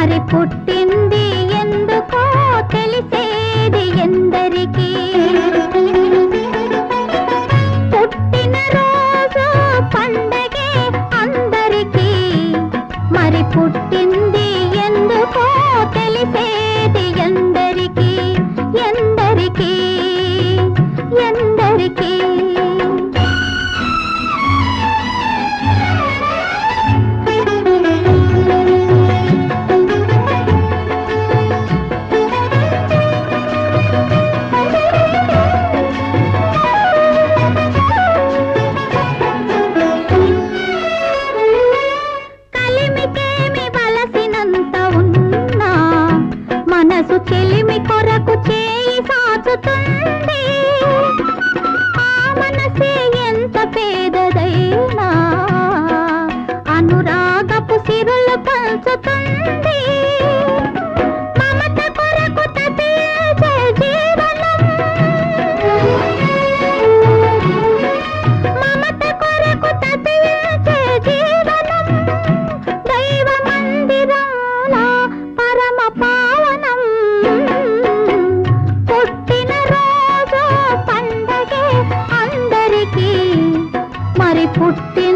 మరి పుట్టింది ఎందుకో తెలిసేది ఎందరికీ. పుట్టిన రోజు పండగే అందరికీ. మరి పుట్టింది ఎందుకో తెలిసేది అనురాగపు సిరులు పంచుతుంది మమత కొరకు పుట్టిన రోజు పండగే అందరికీ. మరి పుట్టి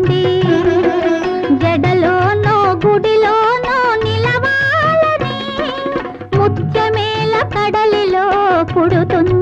ఉండి జడలోనో గుడిలోనో నిలవాలని కడలిలో పుడుతుంది.